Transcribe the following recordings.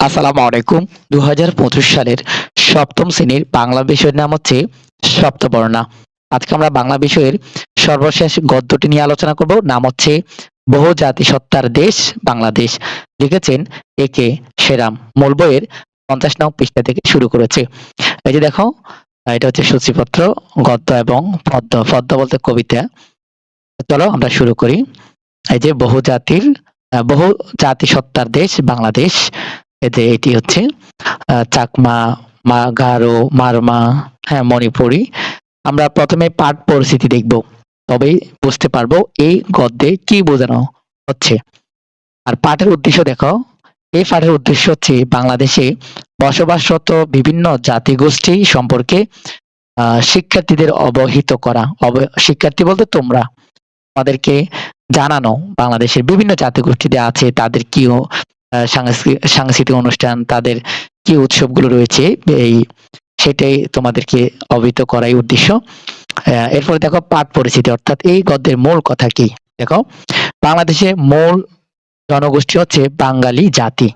আসসালামু আলাইকুম দু হাজার পঁচিশ সালের সপ্তম শ্রেণির বাংলা বিষয়ের নাম হচ্ছে সপ্তবর্ণা। আজকে আমরা বাংলা বিষয়ের সর্বশেষ গদ্যটি নিয়ে আলোচনা করব। নাম হচ্ছে বহু জাতি সত্তার দেশ বাংলাদেশ। লিখেছেন এ কে সেরাম। মূল বইয়ের পঞ্চাশ নং পৃষ্ঠা থেকে শুরু করেছে। এই যে দেখো, এটা হচ্ছে সূচিপত্র, গদ্য এবং পদ্য। পদ্য বলতে কবিতা। চলো আমরা শুরু করি। এই যে বহু জাতির বহু জাতি সত্তার দেশ বাংলাদেশ। যে এটি হচ্ছে চাকমা মা গারো মারমা হ্যাঁ মণিপুরি। আমরা প্রথমে পাঠ পরিস্থিতি দেখব, তবেই বুঝতে পারব এই গদ্যে কি বোঝানো হচ্ছে। আর পাঠের উদ্দেশ্য দেখো, এই পাঠের উদ্দেশ্য হচ্ছে বাংলাদেশে বসবাসরত বিভিন্ন জাতিগোষ্ঠী সম্পর্কে শিক্ষার্থীদের অবহিত করা। শিক্ষার্থী বলতে তোমরা আমাদেরকে জানানো। বাংলাদেশের বিভিন্ন জাতিগোষ্ঠীতে আছে, তাদের কি সাংস্কৃতিক অনুষ্ঠান, তাদের কি উৎসবগুলো রয়েছে, এই সেটাই তোমাদেরকে অবহিত করাই উদ্দেশ্য। এরপরে দেখো পাঠ পরিচিতি, অর্থাৎ এই গদ্যের মূল কথা কি? দেখো, বাংলাদেশে মূল জনগোষ্ঠী হচ্ছে বাঙালি জাতি।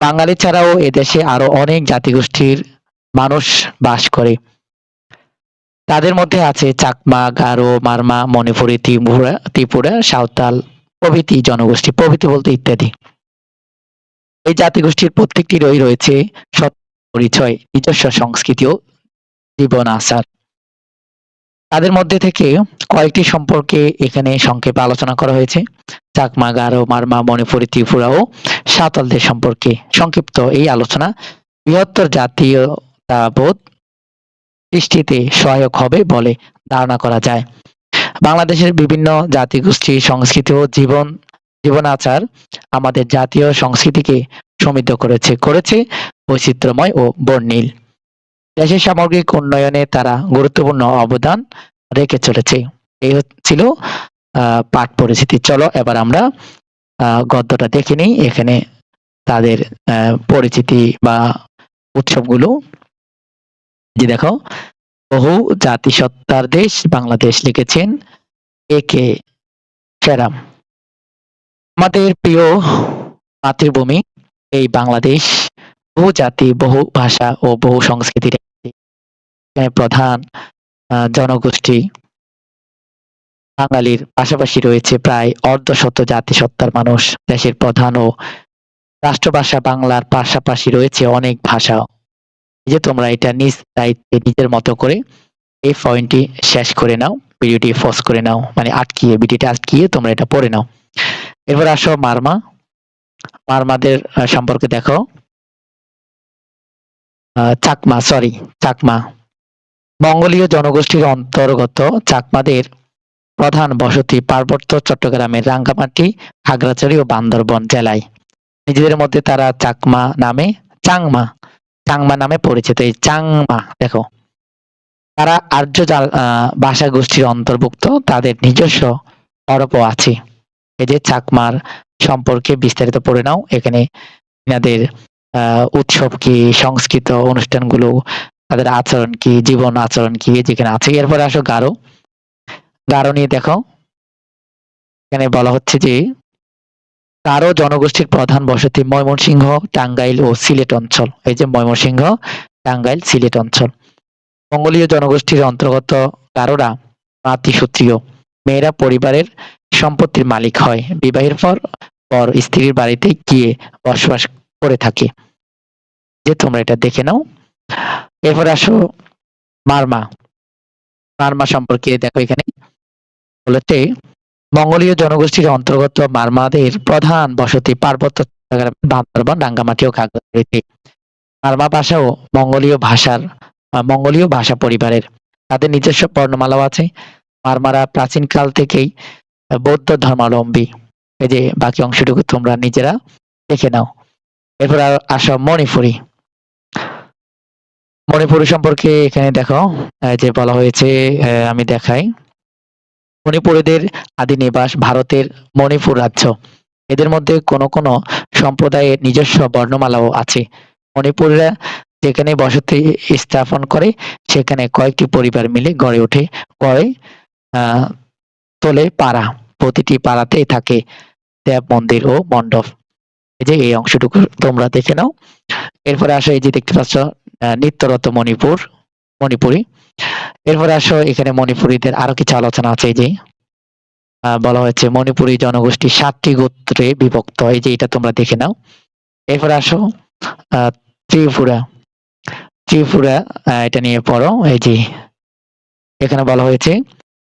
বাঙালি ছাড়াও এদেশে আরও অনেক জাতিগোষ্ঠীর মানুষ বাস করে। তাদের মধ্যে আছে চাকমা, গারো, মারমা, মণিপুরি, ত্রিপুরা ত্রিপুরা, সাঁওতাল প্রভৃতি জনগোষ্ঠী, প্রভৃতি বলতে ইত্যাদি। এই জাতিগোষ্ঠীর প্রত্যেকটিরই রয়েছে সৎ পরিচয়, নিজস্ব সংস্কৃতি ও জীবন আচার তাদের মধ্যে থেকে কয়েকটি সম্পর্কে এখানে সংক্ষেপে আলোচনা করা হয়েছে। চাকমা, গারো, মারমা, মণিপুরি, ত্রিপুরা ও সাঁওতালদের সম্পর্কে সংক্ষিপ্ত এই আলোচনা। বৃহত্তর জাতীয়তাবোধ সৃষ্টিতে সহায়ক হবে বলে ধারণা করা যায়। বাংলাদেশের বিভিন্ন জাতিগোষ্ঠী সংস্কৃতি ও জীবন জীবন আচার আমাদের জাতীয় সংস্কৃতিকে সমৃদ্ধ করেছে করেছে বৈচিত্র্যময় ও বর্ণিল। দেশের সামগ্রিক উন্নয়নে তারা গুরুত্বপূর্ণ অবদান রেখে চলেছে। এই হচ্ছে- ছিল আহ, পাঠ পরিচিতি। চলো এবার আমরা গদ্যটা দেখে নিই। এখানে তাদের পরিচিতি বা উৎসবগুলো। যে দেখো। বহু জাতিসত্তার দেশ বাংলাদেশ লিখেছেন এ কে সেরাম আমাদের প্রিয় মাতৃভূমি, এই বাংলাদেশ বহু জাতি, বহু ভাষা ও বহু সংস্কৃতির প্রধান জনগোষ্ঠী বাঙালির পাশাপাশি রয়েছে প্রায় অর্ধশত জাতিসত্তার মানুষ, দেশের প্রধান ও রাষ্ট্রভাষা বাংলার পাশাপাশি রয়েছে অনেক ভাষা। যে তোমরা এটা নিজ দায়িত্বে নিজের মতো করে এই পয়েন্টটি শেষ করে নাও ভিডিওটি ফস করে নাও মানে আটকিয়ে ভিডিওটি আটকিয়ে তোমরা এটা পড়ে নাও। এরপর আসো মারমা। মারমাদের সম্পর্কে দেখো। চাকমা সরি চাকমা। মঙ্গোলীয় জনগোষ্ঠীর অন্তর্গত চাকমাদের প্রধান বসতি পার্বত্য চট্টগ্রামের রাঙ্গামাটি, খাগড়াছড়ি ও বান্দরবন জেলায়। নিজেদের মধ্যে তারা চাকমা নামে, চাংমা। চাংমা নামে পরিচিত, এই চাংমা, দেখো। তারা আর্য ভাষা গোষ্ঠীর অন্তর্ভুক্ত, তাদের নিজস্ব অরপ আছে। এই যে চাকমার সম্পর্কে বিস্তারিত পড়ে নাও। এখানে এনাদের উৎসব কি, সংস্কৃত অনুষ্ঠানগুলো, তাদের আচরণ কি, জীবন আচরণ কি, যেখানে আছে। এরপরে আসো গারো। গারো নিয়ে দেখো। এখানে বলা হচ্ছে যে গারো জনগোষ্ঠীর প্রধান বসতি ময়মনসিংহ, টাঙ্গাইল ও সিলেট অঞ্চল। এই যে ময়মনসিংহ, টাঙ্গাইল, সিলেট অঞ্চল। মঙ্গোলীয় জনগোষ্ঠীর অন্তর্গত গারোরা নাতিসূত্রীয় মেয়েরা পরিবারের সম্পত্তির মালিক হয়। বিবাহের পর পর স্ত্রীর বাড়িতে গিয়ে বসবাস করে থাকে। যে তোমরা এটা দেখে নাও। এরপর আসো মারমা। মারমা সম্পর্কে দেখো এখানে। বলেছে মঙ্গোলীয় জনগোষ্ঠীর অন্তর্গত মারমাদের প্রধান বসতি পার্বত্য বান্দরবান, রাঙ্গামাটি ও খাগড়াছড়িতে। মারমা ভাষাও মঙ্গোলীয় ভাষার মঙ্গোলীয় ভাষা পরিবারের। তাদের নিজস্ব বর্ণমালাও আছে। মারমারা প্রাচীন কাল থেকেই বৌদ্ধ ধর্মাবলম্বী। এই যে বাকি অংশটুকু তোমরা নিজেরা দেখে নাও। এরপর আসো মণিপুরি। মণিপুরি সম্পর্কে এখানে দেখো যে বলা হয়েছে আমি দেখাই। মণিপুরীদের আদি নিবাস ভারতের মণিপুর রাজ্য। এদের মধ্যে কোনো কোনো সম্প্রদায়ের নিজস্ব বর্ণমালাও আছে। মণিপুরীরা যেখানে বসতি স্থাপন করে, সেখানে কয়েকটি পরিবার মিলে গড়ে ওঠে, গড়ে আহ তোলে পাড়া। প্রতিটি পাড়াতেই থাকে দেব মন্দির ও মণ্ডপ। এই যে, এই অংশটুকু তোমরা দেখে নাও। এরপরে আসো, এই যে দেখতে পাচ্ছ নিত্যরত মণিপুর, মণিপুরি। এরপরে আসো, এখানে মণিপুরীদের আরও কিছু আলোচনা আছে যে বলা হয়েছে মণিপুরী জনগোষ্ঠী সাতটি গোত্রে বিভক্ত, এই যে এটা তোমরা দেখে নাও। এরপরে আসো ত্রিপুরা। ত্রিপুরা এটা নিয়ে পড়ো, এই যে, এখানে বলা হয়েছে,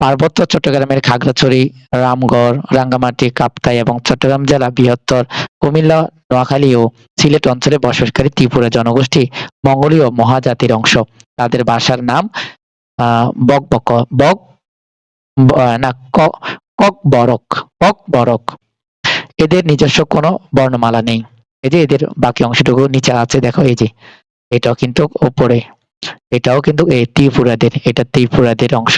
পার্বত্য চট্টগ্রামের খাগড়াছড়ি, রামগড়, রাঙ্গামাটি, কাপ্তাই এবং চট্টগ্রাম জেলা বৃহত্তর কুমিল্লা, নোয়াখালী ও সিলেট অঞ্চলে বসবাসকারী ত্রিপুরা জনগোষ্ঠী মঙ্গোলীয় মহাজাতির অংশ। তাদের ভাষার নাম বক বক বক না কক বরক কক বরক। এদের নিজস্ব কোনো বর্ণমালা নেই। এই যে এদের বাকি অংশটুকু নিচে আছে, দেখো এই যে। এটাও কিন্তু ওপরে। এটাও কিন্তু এই ত্রিপুরাদের, এটা ত্রিপুরাদের অংশ।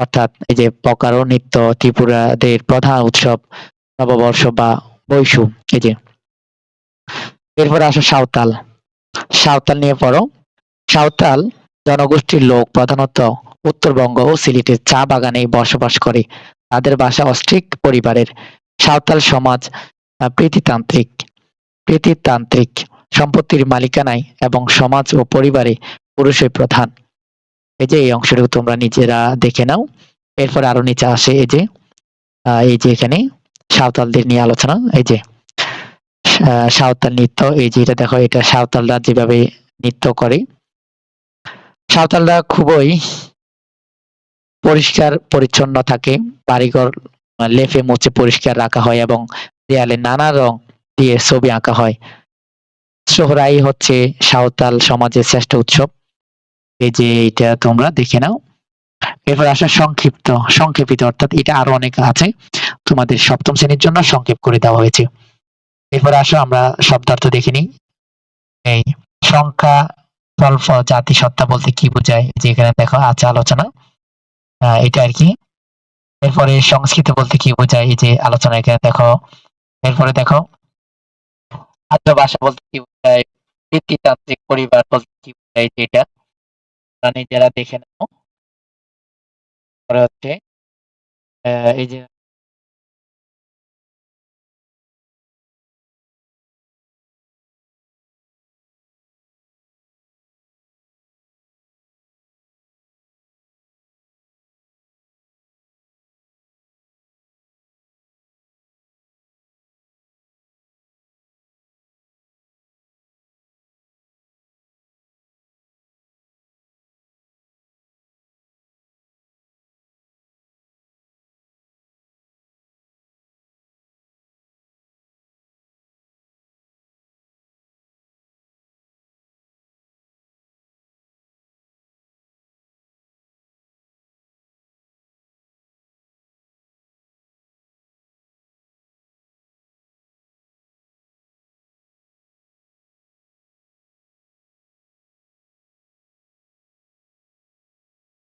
অর্থাৎ এই যে পকারো নৃত্য, ত্রিপুরাদের প্রধান উৎসব, নববর্ষ বা বৈশু, এই যে। এরপরে আসো সাঁওতাল। সাঁওতাল নিয়ে পড়ো। সাঁওতাল জনগোষ্ঠীর লোক প্রধানত উত্তরবঙ্গ ও সিলেটের চা বাগানে বসবাস করে। তাদের বাসা অস্ট্রিক পরিবারের। সাঁওতাল সমাজ প্রীতিতান্ত্রিক প্রীতিতান্ত্রিক সম্পত্তির মালিকানায় এবং সমাজ ও পরিবারে পুরুষই প্রধান। এই যে, এই অংশটুকু তোমরা নিজেরা দেখে নাও। এরপর আরও নিচে আসে এই যে এই যে এখানে সাঁওতালদের নিয়ে আলোচনা। এই যে সাঁওতাল নৃত্য, এই যে এটা দেখো, এটা সাঁওতালরা যেভাবে নৃত্য করে সাঁওতালরা খুবই পরিষ্কার, পরিচ্ছন্ন থাকে। বাড়িঘর লেপে মুছে পরিষ্কার রাখা হয় এবং দেয়ালে নানা রং দিয়ে ছবি আঁকা হয়। সোহরাই হচ্ছে সাঁওতাল সমাজের শ্রেষ্ঠ উৎসব। এই যে এটা তোমরা দেখে নাও। এরপর আসা সংক্ষিপ্ত, সংক্ষেপিত, অর্থাৎ এটা আরও অনেক আছে। তোমাদের সপ্তম শ্রেণির জন্য সংক্ষেপ করে দেওয়া হয়েছে। এরপর আসো আমরা শব্দার্থ দেখিনি এই সংখ্যা স্বল্প জাতিসত্তা বলতে কি বোঝায়? যে এখানে দেখো আছে আলোচনা। এটা আর কি। এরপরে সংস্কৃত বলতে কি বোঝায়? এই যে আলোচনা এখানে দেখো। এরপরে দেখো আর্য ভাষা বলতে কি বোঝায়? বৃত্তিতান্ত্রিক পরিবার বলতে কি বোঝায় যে এটা? তোমরা নিজেরা দেখে নাও। হচ্ছে এই যে